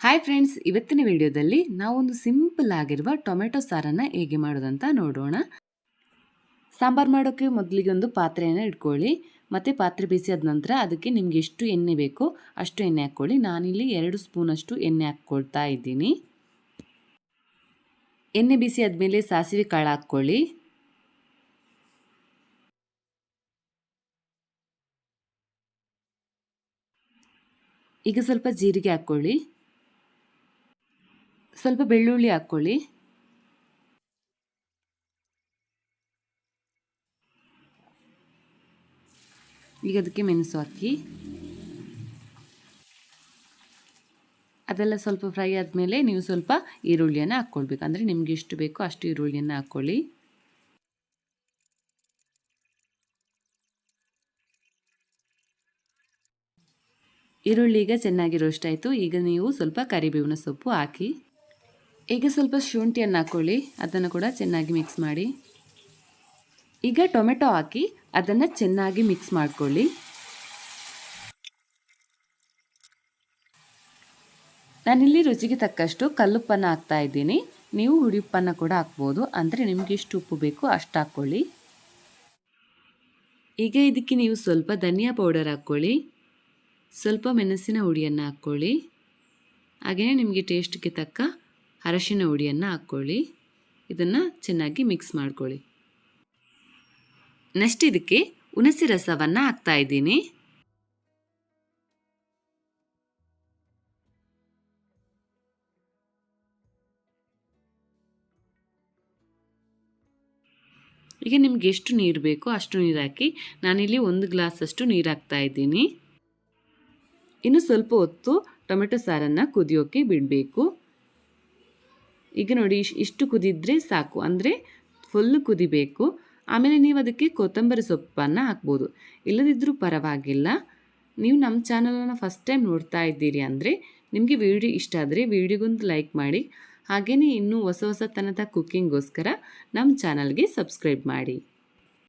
Hi friends ಇವತ್ತಿನ ವಿಡಿಯೋದಲ್ಲಿ ನಾವೊಂದು ಸಿಂಪಲ್ ಆಗಿರುವ ಟೊಮೆಟೊ ಸಾರನ್ನು ಹೇಗೆ ಮಾಡೋದಂತ ನೋಡೋಣ. ಸಾಂಬಾರು ಮಾಡೋಕ್ಕೆ ಮೊದಲಿಗೆ ಒಂದು ಪಾತ್ರೆಯನ್ನು ಇಟ್ಕೊಳ್ಳಿ. ಮತ್ತು ಪಾತ್ರೆ ಬಿಸಿ ಆದ ನಂತರ ಅದಕ್ಕೆ ನಿಮಗೆ ಎಷ್ಟು ಎಣ್ಣೆ ಬೇಕೋ ಅಷ್ಟು ಎಣ್ಣೆ ಹಾಕ್ಕೊಳ್ಳಿ. ನಾನಿಲ್ಲಿ ಎರಡು ಸ್ಪೂನಷ್ಟು ಎಣ್ಣೆ ಹಾಕ್ಕೊಳ್ತಾ ಇದ್ದೀನಿ. ಎಣ್ಣೆ ಬಿಸಿ ಆದಮೇಲೆ ಸಾಸಿವೆ ಕಾಳು ಹಾಕ್ಕೊಳ್ಳಿ. ಈಗ ಸ್ವಲ್ಪ ಜೀರಿಗೆ ಹಾಕ್ಕೊಳ್ಳಿ. ಸ್ವಲ್ಪ ಬೆಳ್ಳುಳ್ಳಿ ಹಾಕ್ಕೊಳ್ಳಿ. ಈಗ ಅದಕ್ಕೆ ಮೆಣಸು ಹಾಕಿ. ಅದೆಲ್ಲ ಸ್ವಲ್ಪ ಫ್ರೈ ಆದಮೇಲೆ ನೀವು ಸ್ವಲ್ಪ ಈರುಳ್ಳಿಯನ್ನು ಹಾಕ್ಕೊಳ್ಬೇಕು. ಅಂದರೆ ನಿಮ್ಗೆ ಎಷ್ಟು ಬೇಕೋ ಅಷ್ಟು ಈರುಳ್ಳಿಯನ್ನು ಹಾಕ್ಕೊಳ್ಳಿ. ಈರುಳ್ಳಿ ಈಗ ಚೆನ್ನಾಗಿ ರೋಸ್ಟ್ ಆಯಿತು. ಈಗ ನೀವು ಸ್ವಲ್ಪ ಕರಿಬೇವಿನ ಸೊಪ್ಪು ಹಾಕಿ. ಈಗ ಸ್ವಲ್ಪ ಶುಂಠಿಯನ್ನು ಹಾಕ್ಕೊಳ್ಳಿ. ಅದನ್ನು ಕೂಡ ಚೆನ್ನಾಗಿ ಮಿಕ್ಸ್ ಮಾಡಿ. ಈಗ ಟೊಮೆಟೊ ಹಾಕಿ ಅದನ್ನು ಚೆನ್ನಾಗಿ ಮಿಕ್ಸ್ ಮಾಡಿಕೊಳ್ಳಿ. ನಾನಿಲ್ಲಿ ರುಚಿಗೆ ತಕ್ಕಷ್ಟು ಕಲ್ಲುಪ್ಪನ್ನು ಹಾಕ್ತಾ ಇದ್ದೀನಿ. ನೀವು ಹುಡಿಯುಪ್ಪನ್ನು ಕೂಡ ಹಾಕ್ಬೋದು. ಅಂದರೆ ನಿಮಗೆ ಎಷ್ಟು ಉಪ್ಪು ಬೇಕು ಅಷ್ಟು ಹಾಕ್ಕೊಳ್ಳಿ. ಈಗ ಇದಕ್ಕೆ ನೀವು ಸ್ವಲ್ಪ ಧನಿಯಾ ಪೌಡರ್ ಹಾಕ್ಕೊಳ್ಳಿ. ಸ್ವಲ್ಪ ಮೆಣಸಿನ ಹುಡಿಯನ್ನು ಹಾಕ್ಕೊಳ್ಳಿ. ಹಾಗೆಯೇ ನಿಮಗೆ ಟೇಸ್ಟ್ಗೆ ತಕ್ಕ ಅರಶಿನ ಹುಡಿಯನ್ನು ಹಾಕ್ಕೊಳ್ಳಿ. ಇದನ್ನು ಚೆನ್ನಾಗಿ ಮಿಕ್ಸ್ ಮಾಡ್ಕೊಳ್ಳಿ. ನೆಕ್ಸ್ಟ್ ಇದಕ್ಕೆ ಹುಣಸೆ ರಸವನ್ನು ಹಾಕ್ತಾ ಇದ್ದೀನಿ. ಈಗ ನಿಮ್ಗೆ ಎಷ್ಟು ನೀರು ಬೇಕೋ ಅಷ್ಟು ನೀರು ಹಾಕಿ ನಾನಿಲ್ಲಿ ಒಂದು ಗ್ಲಾಸಷ್ಟು ನೀರು ಹಾಕ್ತಾ ಇದ್ದೀನಿ. ಇನ್ನು ಸ್ವಲ್ಪ ಹೊತ್ತು ಟೊಮೆಟೊ ಸಾರನ್ನು ಕುದಿಯೋಕ್ಕೆ ಬಿಡಬೇಕು. ಈಗ ನೋಡಿ ಇಷ್ಟು ಕುದಿದ್ರೆ ಸಾಕು. ಅಂದರೆ ಫುಲ್ಲು ಕುದಿಬೇಕು. ಆಮೇಲೆ ನೀವು ಅದಕ್ಕೆ ಕೊತ್ತಂಬರಿ ಸೊಪ್ಪನ್ನು ಹಾಕ್ಬೋದು. ಇಲ್ಲದಿದ್ದರೂ ಪರವಾಗಿಲ್ಲ. ನೀವು ನಮ್ಮ ಚಾನಲನ್ನು ಫಸ್ಟ್ ಟೈಮ್ ನೋಡ್ತಾ ಇದ್ದೀರಿ ಅಂದರೆ ನಿಮಗೆ ವಿಡಿಯೋ ಇಷ್ಟ ಆದರೆ ವಿಡಿಯೋಗೊಂದು ಲೈಕ್ ಮಾಡಿ. ಹಾಗೆಯೇ ಇನ್ನೂ ಹೊಸ ಹೊಸ ತನದ ಕುಕ್ಕಿಂಗ್ಗೋಸ್ಕರ ನಮ್ಮ ಚಾನಲ್ಗೆ ಸಬ್ಸ್ಕ್ರೈಬ್ ಮಾಡಿ.